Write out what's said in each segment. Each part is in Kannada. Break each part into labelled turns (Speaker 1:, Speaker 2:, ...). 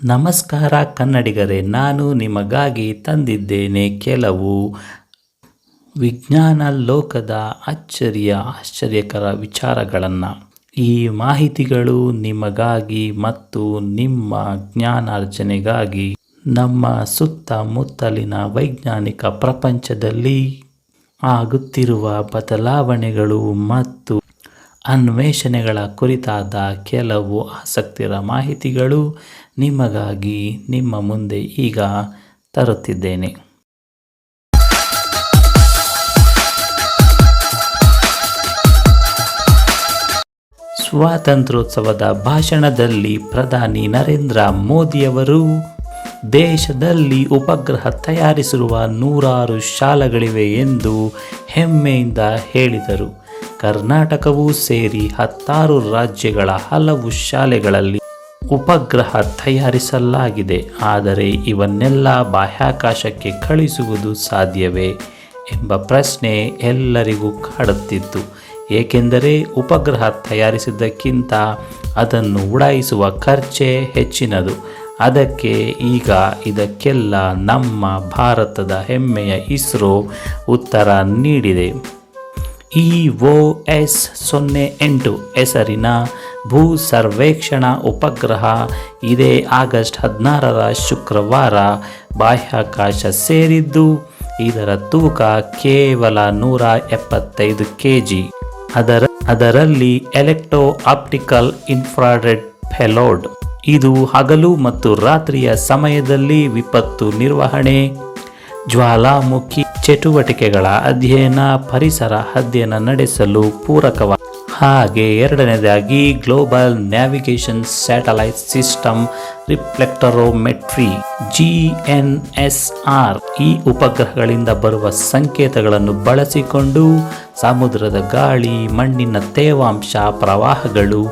Speaker 1: ನಮಸ್ಕಾರ ಕನ್ನಡಿಗರೇ, ನಾನು ನಿಮಗಾಗಿ ತಂದಿದ್ದೇನೆ ಕೆಲವು ವಿಜ್ಞಾನ ಲೋಕದ ಅಚ್ಚರಿಯ, ಆಶ್ಚರ್ಯಕರ ವಿಚಾರಗಳನ್ನು. ಈ ಮಾಹಿತಿಗಳು ನಿಮಗಾಗಿ ಮತ್ತು ನಿಮ್ಮ ಜ್ಞಾನಾರ್ಜನೆಗಾಗಿ ನಮ್ಮ ಸುತ್ತಮುತ್ತಲಿನ ವೈಜ್ಞಾನಿಕ ಪ್ರಪಂಚದಲ್ಲಿ ಆಗುತ್ತಿರುವ ಬದಲಾವಣೆಗಳು ಮತ್ತು ಅನ್ವೇಷಣೆಗಳ ಕುರಿತಾದ ಕೆಲವು ಆಸಕ್ತಿರ ಮಾಹಿತಿಗಳು ನಿಮಗಾಗಿ ನಿಮ್ಮ ಮುಂದೆ ಈಗ ತರುತ್ತಿದ್ದೇನೆ. ಸ್ವಾತಂತ್ರ್ಯೋತ್ಸವದ ಭಾಷಣದಲ್ಲಿ ಪ್ರಧಾನಿ ನರೇಂದ್ರ ಮೋದಿಯವರು ದೇಶದಲ್ಲಿ ಉಪಗ್ರಹ ತಯಾರಿಸಿರುವ ನೂರಾರು ಶಾಲೆಗಳಿವೆ ಎಂದು ಹೆಮ್ಮೆಯಿಂದ ಹೇಳಿದರು. ಕರ್ನಾಟಕವೂ ಸೇರಿ ಹತ್ತಾರು ರಾಜ್ಯಗಳ ಹಲವು ಶಾಲೆಗಳಲ್ಲಿ ಉಪಗ್ರಹ ತಯಾರಿಸಲಾಗಿದೆ. ಆದರೆ ಇವನ್ನೆಲ್ಲ ಬಾಹ್ಯಾಕಾಶಕ್ಕೆ ಕಳಿಸುವುದು ಸಾಧ್ಯವೇ ಎಂಬ ಪ್ರಶ್ನೆ ಎಲ್ಲರಿಗೂ ಕಾಡುತ್ತಿತ್ತು. ಏಕೆಂದರೆ ಉಪಗ್ರಹ ತಯಾರಿಸಿದ್ದಕ್ಕಿಂತ ಅದನ್ನು ಉಡಾಯಿಸುವ ಖರ್ಚೇ ಹೆಚ್ಚಿನದು. ಅದಕ್ಕೆ ಈಗ ಇದಕ್ಕೆಲ್ಲ ನಮ್ಮ ಭಾರತದ ಹೆಮ್ಮೆಯ ಇಸ್ರೋ ಉತ್ತರ ನೀಡಿದೆ. ಇ ಒ ಎಸ್ ಸೊನ್ನೆ ಎಂಟು ಹೆಸರಿನ ಭೂ ಸರ್ವೇಕ್ಷಣಾ ಉಪಗ್ರಹ ಇದೇ ಆಗಸ್ಟ್ ಹದಿನಾರರ ಶುಕ್ರವಾರ ಬಾಹ್ಯಾಕಾಶ ಸೇರಿದ್ದು, ಇದರ ತೂಕ ಕೇವಲ ನೂರ ಎಪ್ಪತ್ತೈದು ಕೆ ಜಿ ಅದರ, ಅದರಲ್ಲಿ ಎಲೆಕ್ಟ್ರೋ ಆಪ್ಟಿಕಲ್ ಇನ್ಫ್ರಾರೆಡ್ ಫೆಲೋಡ್ ಇದು ಹಗಲು ಮತ್ತು ರಾತ್ರಿಯ ಸಮಯದಲ್ಲಿ ವಿಪತ್ತು ನಿರ್ವಹಣೆ ಜ್ವಾಲಾಮುಖಿ ಚಟುವಟಿಕೆಗಳ ಅಧ್ಯಯನ, ಪರಿಸರ ಅಧ್ಯಯನ ನಡೆಸಲು ಪೂರಕವ ಹಾಗೆ ಎರಡನೇದಾಗಿ global navigation satellite system reflectometry G N S R ಈ ಉಪಗ್ರಹಗಳಿಂದ ಬರುವ ಸಂಕೇತಗಳನ್ನು ಬಳಸಿಕೊಂಡು ಸಮುದ್ರದ ಗಾಳಿ, ಮಣ್ಣಿನ ತೇವಾಂಶ, ಪ್ರವಾಹಗಳು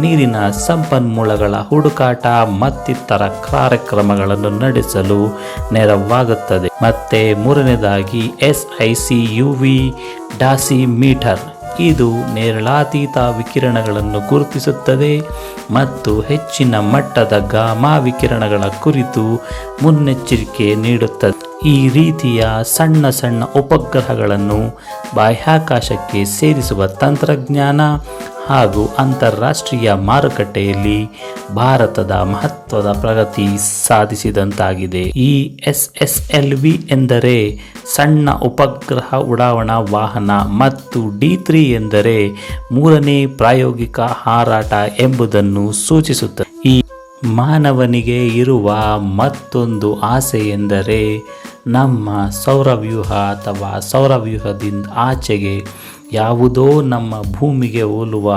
Speaker 1: ನೀರಿನ ಸಂಪನ್ಮೂಲಗಳ ಹುಡುಕಾಟ ಮತ್ತಿತರ ಕಾರ್ಯಕ್ರಮಗಳನ್ನು ನಡೆಸಲು ನೆರವಾಗುತ್ತದೆ. ಮತ್ತೆ ಮೂರನೇದಾಗಿ S I C U V dosimeter. ಇದು ನೇರಳಾತೀತ ವಿಕಿರಣಗಳನ್ನು ಗುರುತಿಸುತ್ತದೆ ಮತ್ತು ಹೆಚ್ಚಿನ ಮಟ್ಟದ ಗಾಮಾ ವಿಕಿರಣಗಳ ಕುರಿತು ಮುನ್ನೆಚ್ಚರಿಕೆ ನೀಡುತ್ತದೆ. ಈ ರೀತಿಯ ಸಣ್ಣ ಸಣ್ಣ ಉಪಗ್ರಹಗಳನ್ನು ಬಾಹ್ಯಾಕಾಶಕ್ಕೆ ಸೇರಿಸುವ ತಂತ್ರಜ್ಞಾನ ಹಾಗೂ ಅಂತಾರಾಷ್ಟ್ರೀಯ ಮಾರುಕಟ್ಟೆಯಲ್ಲಿ ಭಾರತದ ಮಹತ್ವದ ಪ್ರಗತಿ ಸಾಧಿಸಿದಂತಾಗಿದೆ. ಈ ಎಸ್ ಎಸ್ ಎಲ್ ವಿ ಎಂದರೆ ಸಣ್ಣ ಉಪಗ್ರಹ ಉಡಾವಣಾ ವಾಹನ ಮತ್ತು ಡಿ ತ್ರೀ ಎಂದರೆ ಮೂರನೇ ಪ್ರಾಯೋಗಿಕ ಹಾರಾಟ ಎಂಬುದನ್ನು ಸೂಚಿಸುತ್ತದೆ. ಈ ಮಾನವನಿಗೆ ಇರುವ ಮತ್ತೊಂದು ಆಸೆ ಎಂದರೆ ನಮ್ಮ ಸೌರವ್ಯೂಹ ಅಥವಾ ಸೌರವ್ಯೂಹದಿಂದ ಆಚೆಗೆ ಯಾವುದೋ ನಮ್ಮ ಭೂಮಿಗೆ ಹೋಲುವ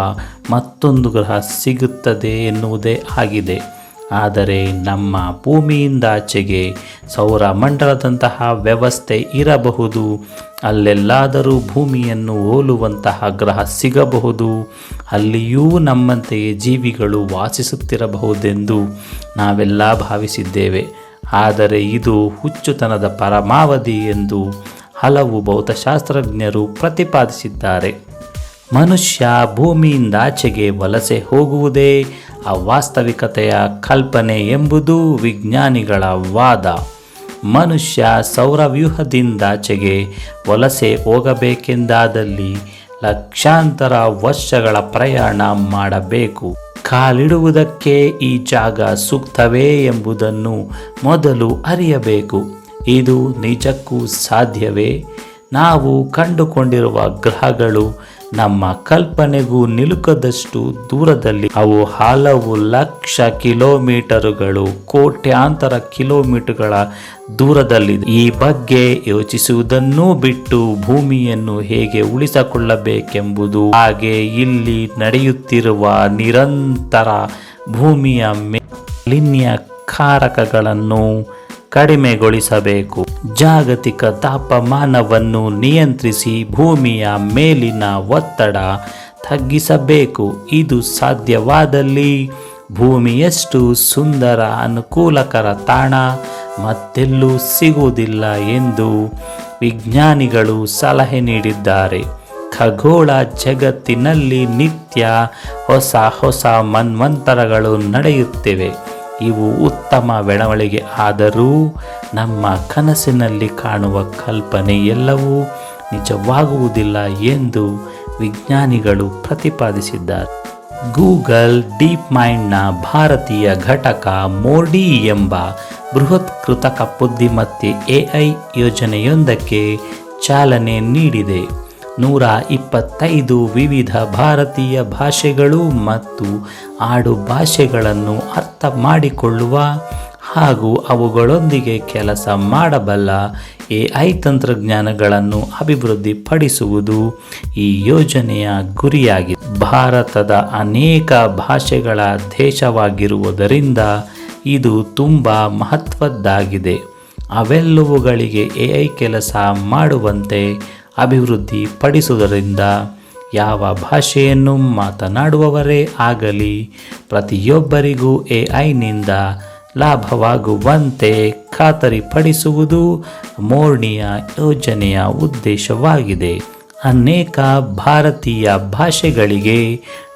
Speaker 1: ಮತ್ತೊಂದು ಗ್ರಹ ಸಿಗುತ್ತದೆ ಎನ್ನುವುದೇ ಆಗಿದೆ. ಆದರೆ ನಮ್ಮ ಭೂಮಿಯಿಂದಾಚೆಗೆ ಸೌರಮಂಡಲದಂತಹ ವ್ಯವಸ್ಥೆ ಇರಬಹುದು. ಅಲ್ಲೆಲ್ಲಾದರೂ ಭೂಮಿಯನ್ನು ಹೋಲುವಂತಹ ಗ್ರಹ ಸಿಗಬಹುದು. ಅಲ್ಲಿಯೂ ನಮ್ಮಂತೆಯೇ ಜೀವಿಗಳು ವಾಸಿಸುತ್ತಿರಬಹುದೆಂದು ನಾವೆಲ್ಲ ಭಾವಿಸಿದ್ದೇವೆ. ಆದರೆ ಇದು ಹುಚ್ಚುತನದ ಪರಮಾವಧಿ ಎಂದು ಹಲವು ಭೌತಶಾಸ್ತ್ರಜ್ಞರು ಪ್ರತಿಪಾದಿಸಿದ್ದಾರೆ. ಮನುಷ್ಯ ಭೂಮಿಯಿಂದಾಚೆಗೆ ವಲಸೆ ಹೋಗುವುದೇ ಅವಾಸ್ತವಿಕತೆಯ ಕಲ್ಪನೆ ಎಂಬುದು ವಿಜ್ಞಾನಿಗಳ ವಾದ. ಮನುಷ್ಯ ಸೌರವ್ಯೂಹದಿಂದಾಚೆಗೆ ವಲಸೆ ಹೋಗಬೇಕೆಂದಾದಲ್ಲಿ ಲಕ್ಷಾಂತರ ವರ್ಷಗಳ ಪ್ರಯಾಣ ಮಾಡಬೇಕು. ಕಾಲಿಡುವುದಕ್ಕೆ ಈ ಜಾಗ ಸೂಕ್ತವೇ ಎಂಬುದನ್ನು ಮೊದಲು ಅರಿಯಬೇಕು. ಇದು ನಿಜಕ್ಕೂ ಸಾಧ್ಯವೇ? ನಾವು ಕಂಡುಕೊಂಡಿರುವ ಗ್ರಹಗಳು ನಮ್ಮ ಕಲ್ಪನೆಗೂ ನಿಲುಕದಷ್ಟು ದೂರದಲ್ಲಿ ಅವು ಹಲವು ಲಕ್ಷ ಕಿಲೋಮೀಟರುಗಳು ಕೋಟ್ಯಾಂತರ ಕಿಲೋಮೀಟರ್ಗಳ ದೂರದಲ್ಲಿದೆ. ಈ ಬಗ್ಗೆ ಯೋಚಿಸುವುದನ್ನೂ ಬಿಟ್ಟು ಭೂಮಿಯನ್ನು ಹೇಗೆ ಉಳಿಸಿಕೊಳ್ಳಬೇಕೆಂಬುದು ಹಾಗೆ ಇಲ್ಲಿ ನಡೆಯುತ್ತಿರುವ ನಿರಂತರ ಭೂಮಿಯ ಮೇಲಿನ್ಯ ಕಾರಕಗಳನ್ನು ಕಡಿಮೆಗೊಳಿಸಬೇಕು. ಜಾಗತಿಕ ತಾಪಮಾನವನ್ನು ನಿಯಂತ್ರಿಸಿ ಭೂಮಿಯ ಮೇಲಿನ ಒತ್ತಡ ತಗ್ಗಿಸಬೇಕು. ಇದು ಸಾಧ್ಯವಾದಲ್ಲಿ ಭೂಮಿಯಷ್ಟು ಸುಂದರ, ಅನುಕೂಲಕರ ತಾಣ ಮತ್ತೆಲ್ಲೂ ಸಿಗುವುದಿಲ್ಲ ಎಂದು ವಿಜ್ಞಾನಿಗಳು ಸಲಹೆ ನೀಡಿದ್ದಾರೆ. ಖಗೋಳ ಜಗತ್ತಿನಲ್ಲಿ ನಿತ್ಯ ಹೊಸ ಹೊಸ ಮನ್ವಂತರಗಳು ನಡೆಯುತ್ತಿವೆ. ಇವು ಉತ್ತಮ ಬೆಳವಣಿಗೆ. ಆದರೂ ನಮ್ಮ ಕನಸಿನಲ್ಲಿ ಕಾಣುವ ಕಲ್ಪನೆ ಎಲ್ಲವೂ ನಿಜವಾಗುವುದಿಲ್ಲ ಎಂದು ವಿಜ್ಞಾನಿಗಳು ಪ್ರತಿಪಾದಿಸಿದ್ದಾರೆ. ಗೂಗಲ್ ಡೀಪ್ ಮೈಂಡ್ನ ಭಾರತೀಯ ಘಟಕ ಮೋಡಿ ಎಂಬ ಬೃಹತ್ ಕೃತಕ ಬುದ್ಧಿಮತ್ತೆ ಎಐ ಯೋಜನೆಯೊಂದಕ್ಕೆ ಚಾಲನೆ ನೀಡಿದೆ. ನೂರ ಇಪ್ಪತ್ತೈದು ವಿವಿಧ ಭಾರತೀಯ ಭಾಷೆಗಳು ಮತ್ತು ಆಡು ಭಾಷೆಗಳನ್ನು ಅರ್ಥ ಮಾಡಿಕೊಳ್ಳುವ ಹಾಗೂ ಅವುಗಳೊಂದಿಗೆ ಕೆಲಸ ಮಾಡಬಲ್ಲ ಎ ಐ ತಂತ್ರಜ್ಞಾನಗಳನ್ನು ಅಭಿವೃದ್ಧಿಪಡಿಸುವುದು ಈ ಯೋಜನೆಯ ಗುರಿಯಾಗಿದೆ. ಭಾರತದ ಅನೇಕ ಭಾಷೆಗಳ ದೇಶವಾಗಿರುವುದರಿಂದ ಇದು ತುಂಬ ಮಹತ್ವದ್ದಾಗಿದೆ. ಅವೆಲ್ಲವುಗಳಿಗೆ ಎಐ ಕೆಲಸ ಮಾಡುವಂತೆ ಅಭಿವೃದ್ಧಿ ಪಡಿಸುವುದರಿಂದ ಯಾವ ಭಾಷೆಯನ್ನು ಮಾತನಾಡುವವರೇ ಆಗಲಿ, ಪ್ರತಿಯೊಬ್ಬರಿಗೂ ಎ ಐನಿಂದ ಲಾಭವಾಗುವಂತೆ ಖಾತರಿಪಡಿಸುವುದು ಮೋರ್ಣಿಯ ಯೋಜನೆಯ ಉದ್ದೇಶವಾಗಿದೆ. ಅನೇಕ ಭಾರತೀಯ ಭಾಷೆಗಳಿಗೆ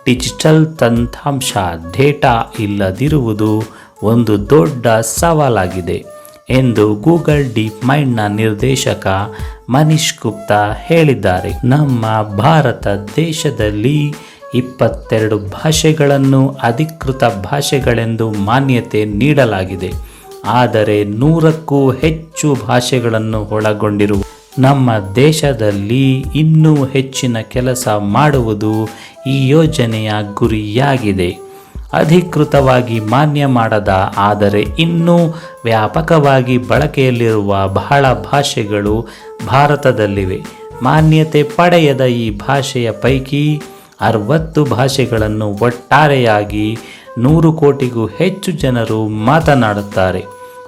Speaker 1: ಡಿಜಿಟಲ್ ತಂತ್ರಾಂಶ ಡೇಟಾ ಇಲ್ಲದಿರುವುದು ಒಂದು ದೊಡ್ಡ ಸವಾಲಾಗಿದೆ ಎಂದು ಗೂಗಲ್ ಡೀಪ್ ಮೈಂಡ್ನ ನಿರ್ದೇಶಕ ಮನೀಶ್ ಗುಪ್ತಾ ಹೇಳಿದ್ದಾರೆ, ನಮ್ಮ ಭಾರತ ದೇಶದಲ್ಲಿ ಇಪ್ಪತ್ತೆರಡು ಭಾಷೆಗಳನ್ನು ಅಧಿಕೃತ ಭಾಷೆಗಳೆಂದು ಮಾನ್ಯತೆ ನೀಡಲಾಗಿದೆ. ಆದರೆ ನೂರಕ್ಕೂ ಹೆಚ್ಚು ಭಾಷೆಗಳನ್ನು ಒಳಗೊಂಡಿರುವ ನಮ್ಮ ದೇಶದಲ್ಲಿ ಇನ್ನೂ ಹೆಚ್ಚಿನ ಕೆಲಸ ಮಾಡುವುದು ಈ ಯೋಜನೆಯ ಗುರಿಯಾಗಿದೆ. ಅಧಿಕೃತವಾಗಿ ಮಾನ್ಯ ಮಾಡದ, ಆದರೆ ಇನ್ನೂ ವ್ಯಾಪಕವಾಗಿ ಬಳಕೆಯಲ್ಲಿರುವ ಬಹಳ ಭಾಷೆಗಳು ಭಾರತದಲ್ಲಿವೆ. ಮಾನ್ಯತೆ ಪಡೆಯದ ಈ ಭಾಷೆಯ ಪೈಕಿ ಅರವತ್ತು ಭಾಷೆಗಳನ್ನು ಒಟ್ಟಾರೆಯಾಗಿ ನೂರು ಕೋಟಿಗೂ ಹೆಚ್ಚು ಜನರು ಮಾತನಾಡುತ್ತಾರೆ.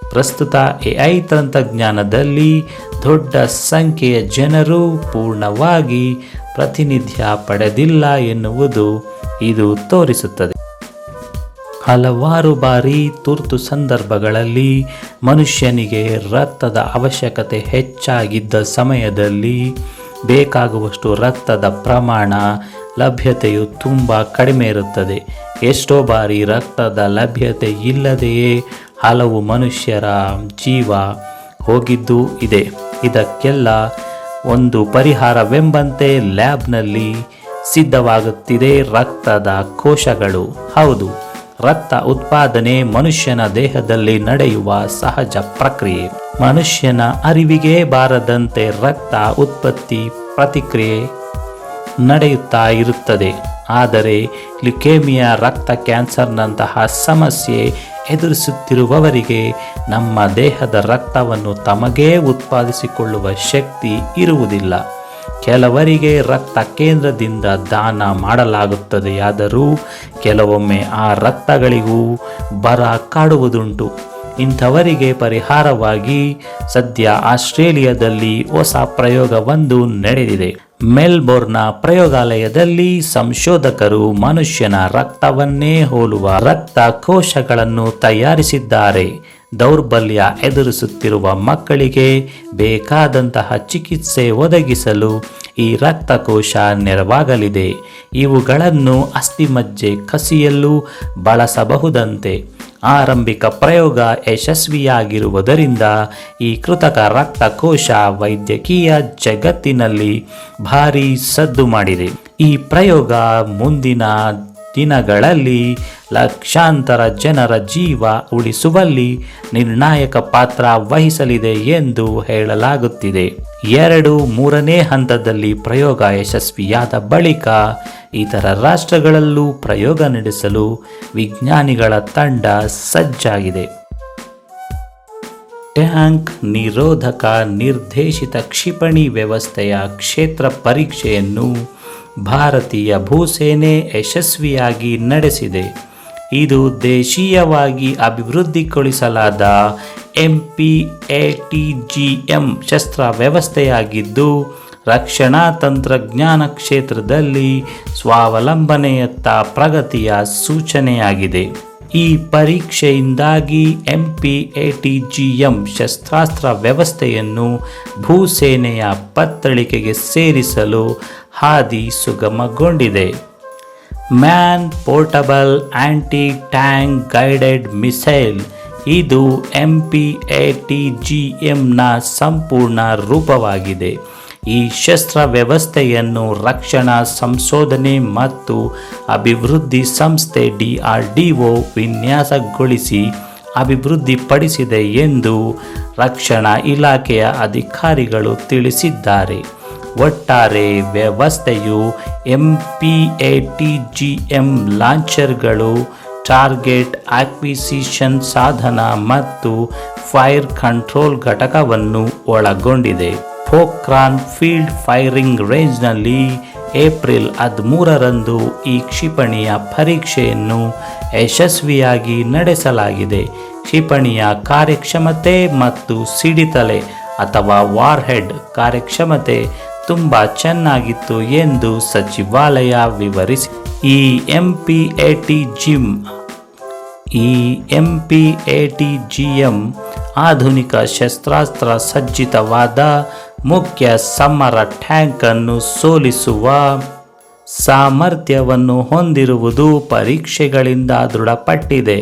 Speaker 1: ಪ್ರಸ್ತುತ ಎಐ ತಂತ್ರಜ್ಞಾನದಲ್ಲಿ ದೊಡ್ಡ ಸಂಖ್ಯೆಯ ಜನರು ಪೂರ್ಣವಾಗಿ ಪ್ರಾತಿನಿಧ್ಯ ಪಡೆದಿಲ್ಲ ಎನ್ನುವುದು ಇದು ತೋರಿಸುತ್ತದೆ. ಹಲವಾರು ಬಾರಿ ತುರ್ತು ಸಂದರ್ಭಗಳಲ್ಲಿ ಮನುಷ್ಯನಿಗೆ ರಕ್ತದ ಅವಶ್ಯಕತೆ ಹೆಚ್ಚಾಗಿದ್ದ ಸಮಯದಲ್ಲಿ ಬೇಕಾಗುವಷ್ಟು ರಕ್ತದ ಪ್ರಮಾಣ, ಲಭ್ಯತೆಯು ತುಂಬ ಕಡಿಮೆ ಇರುತ್ತದೆ. ಎಷ್ಟೋ ಬಾರಿ ರಕ್ತದ ಲಭ್ಯತೆ ಇಲ್ಲದೆಯೇ ಹಲವು ಮನುಷ್ಯರ ಜೀವ ಹೋಗಿದ್ದು ಇದೆ. ಇದಕ್ಕೆಲ್ಲ ಒಂದು ಪರಿಹಾರವೆಂಬಂತೆ ಲ್ಯಾಬ್ನಲ್ಲಿ ಸಿದ್ಧವಾಗುತ್ತಿದೆ ರಕ್ತದ ಕೋಶಗಳು. ಹೌದು. ರಕ್ತ ಉತ್ಪಾದನೆ ಮನುಷ್ಯನ ದೇಹದಲ್ಲಿ ನಡೆಯುವ ಸಹಜ ಪ್ರಕ್ರಿಯೆ. ಮನುಷ್ಯನ ಅರಿವಿಗೆ ಬಾರದಂತೆ ರಕ್ತ ಉತ್ಪತ್ತಿ ಪ್ರತಿಕ್ರಿಯೆ ನಡೆಯುತ್ತಾ ಇರುತ್ತದೆ. ಆದರೆ ಲ್ಯುಕೇಮಿಯಾ ರಕ್ತ ಕ್ಯಾನ್ಸರ್ನಂತಹ ಸಮಸ್ಯೆ ಎದುರಿಸುತ್ತಿರುವವರಿಗೆ ನಮ್ಮ ದೇಹದ ರಕ್ತವನ್ನು ತಮಗೇ ಉತ್ಪಾದಿಸಿಕೊಳ್ಳುವ ಶಕ್ತಿ ಇರುವುದಿಲ್ಲ. ಕೆಲವರಿಗೆ ರಕ್ತ ಕೇಂದ್ರದಿಂದ ದಾನ ಮಾಡಲಾಗುತ್ತದೆಯಾದರೂ ಕೆಲವೊಮ್ಮೆ ಆ ರಕ್ತಗಳಿಗೂ ಬರ ಕಾಡುವುದುಂಟು. ಇಂಥವರಿಗೆ ಪರಿಹಾರವಾಗಿ ಸದ್ಯ ಆಸ್ಟ್ರೇಲಿಯಾದಲ್ಲಿ ಹೊಸ ಪ್ರಯೋಗವೊಂದು ನಡೆದಿದೆ. ಮೆಲ್ಬೋರ್ನ್ನ ಪ್ರಯೋಗಾಲಯದಲ್ಲಿ ಸಂಶೋಧಕರು ಮನುಷ್ಯನ ರಕ್ತವನ್ನೇ ಹೋಲುವ ರಕ್ತ ಕೋಶಗಳನ್ನು ತಯಾರಿಸಿದ್ದಾರೆ. ದೌರ್ಬಲ್ಯ ಎದುರಿಸುತ್ತಿರುವ ಮಕ್ಕಳಿಗೆ ಬೇಕಾದಂತಹ ಚಿಕಿತ್ಸೆ ಒದಗಿಸಲು ಈ ರಕ್ತಕೋಶ ನೆರವಾಗಲಿದೆ. ಇವುಗಳನ್ನು ಅಸ್ಥಿಮಜ್ಜೆ ಕಸಿಯಲು ಬಳಸಬಹುದಂತೆ. ಆರಂಭಿಕ ಪ್ರಯೋಗ ಯಶಸ್ವಿಯಾಗಿರುವುದರಿಂದ ಈ ಕೃತಕ ರಕ್ತಕೋಶ ವೈದ್ಯಕೀಯ ಜಗತ್ತಿನಲ್ಲಿ ಭಾರೀ ಸದ್ದು ಮಾಡಿದೆ. ಈ ಪ್ರಯೋಗ ಮುಂದಿನ ದಿನಗಳಲ್ಲಿ ಲಕ್ಷಾಂತರ ಜನರ ಜೀವ ಉಳಿಸುವಲ್ಲಿ ನಿರ್ಣಾಯಕ ಪಾತ್ರ ವಹಿಸಲಿದೆ ಎಂದು ಹೇಳಲಾಗುತ್ತಿದೆ. ಎರಡು ಮೂರನೇ ಹಂತದಲ್ಲಿ ಪ್ರಯೋಗ ಯಶಸ್ವಿಯಾದ ಬಳಿಕ ಇತರ ರಾಷ್ಟ್ರಗಳಲ್ಲೂ ಪ್ರಯೋಗ ನಡೆಸಲು ವಿಜ್ಞಾನಿಗಳ ತಂಡ ಸಜ್ಜಾಗಿದೆ. ಟ್ಯಾಂಕ್ ನಿರೋಧಕ ನಿರ್ದೇಶಿತ ಕ್ಷಿಪಣಿ ವ್ಯವಸ್ಥೆಯ ಕ್ಷೇತ್ರ ಪರೀಕ್ಷೆಯನ್ನು ಭಾರತೀಯ ಭೂಸೇನೆ ಯಶಸ್ವಿಯಾಗಿ ನಡೆಸಿದೆ. ಇದು ದೇಶೀಯವಾಗಿ ಅಭಿವೃದ್ಧಿಗೊಳಿಸಲಾದ M P A T G M ಶಸ್ತ್ರ ವ್ಯವಸ್ಥೆಯಾಗಿದ್ದು ರಕ್ಷಣಾ ತಂತ್ರಜ್ಞಾನ ಕ್ಷೇತ್ರದಲ್ಲಿ ಸ್ವಾವಲಂಬನೆಯತ್ತ ಪ್ರಗತಿಯ ಸೂಚನೆಯಾಗಿದೆ. ಈ ಪರೀಕ್ಷೆಯಿಂದಾಗಿ M P A T G M ಶಸ್ತ್ರಾಸ್ತ್ರ ವ್ಯವಸ್ಥೆಯನ್ನು ಭೂಸೇನೆಯ ಪತ್ತಳಿಕೆಗೆ ಸೇರಿಸಲು ಹಾದಿ ಸುಗಮಗೊಂಡಿದೆ. Man portable anti tank guided missile, ಇದು M P A T G ಎಂನ ಸಂಪೂರ್ಣ ರೂಪವಾಗಿದೆ. ಈ ಶಸ್ತ್ರ ವ್ಯವಸ್ಥೆಯನ್ನು ರಕ್ಷಣಾ ಸಂಶೋಧನೆ ಮತ್ತು ಅಭಿವೃದ್ಧಿ ಸಂಸ್ಥೆ ಡಿ ಆರ್ ಡಿ ಒ ವಿನ್ಯಾಸಗೊಳಿಸಿ ಅಭಿವೃದ್ಧಿಪಡಿಸಿದೆ ಎಂದು ರಕ್ಷಣಾ ಇಲಾಖೆಯ ಅಧಿಕಾರಿಗಳು ತಿಳಿಸಿದ್ದಾರೆ. ಒಟ್ಟಾರೆ ವ್ಯವಸ್ಥೆಯು M P A T G M ಲಾಂಚರ್ಗಳು target acquisition ಸಾಧನ ಮತ್ತು ಫೈರ್ ಕಂಟ್ರೋಲ್ ಘಟಕವನ್ನು ಒಳಗೊಂಡಿದೆ. ಪೋಕ್ರಾನ್ ಫೀಲ್ಡ್ ಫೈರಿಂಗ್ ರೇಂಜ್ನಲ್ಲಿ ಏಪ್ರಿಲ್ ಹದಿಮೂರರಂದು ಈ ಕ್ಷಿಪಣಿಯ ಪರೀಕ್ಷೆಯನ್ನು ಯಶಸ್ವಿಯಾಗಿ ನಡೆಸಲಾಗಿದೆ. ಕ್ಷಿಪಣಿಯ ಕಾರ್ಯಕ್ಷಮತೆ ಮತ್ತು ಸಿಡಿತಲೆ ಅಥವಾ ವಾರ್ಹೆಡ್ ಕಾರ್ಯಕ್ಷಮತೆ ತುಂಬ ಚೆನ್ನಾಗಿತ್ತು ಎಂದು ಸಚಿವಾಲಯ ವಿವರಿಸಿ. ಈ M P A T G M ಈ M P A T G M ಆಧುನಿಕ ಶಸ್ತ್ರಾಸ್ತ್ರ ಸಜ್ಜಿತವಾದ ಮುಖ್ಯ ಸಮರ ಟ್ಯಾಂಕ್ ಅನ್ನು ಸೋಲಿಸುವ ಸಾಮರ್ಥ್ಯವನ್ನು ಹೊಂದಿರುವುದು ಪರೀಕ್ಷೆಗಳಿಂದ ದೃಢಪಟ್ಟಿದೆ.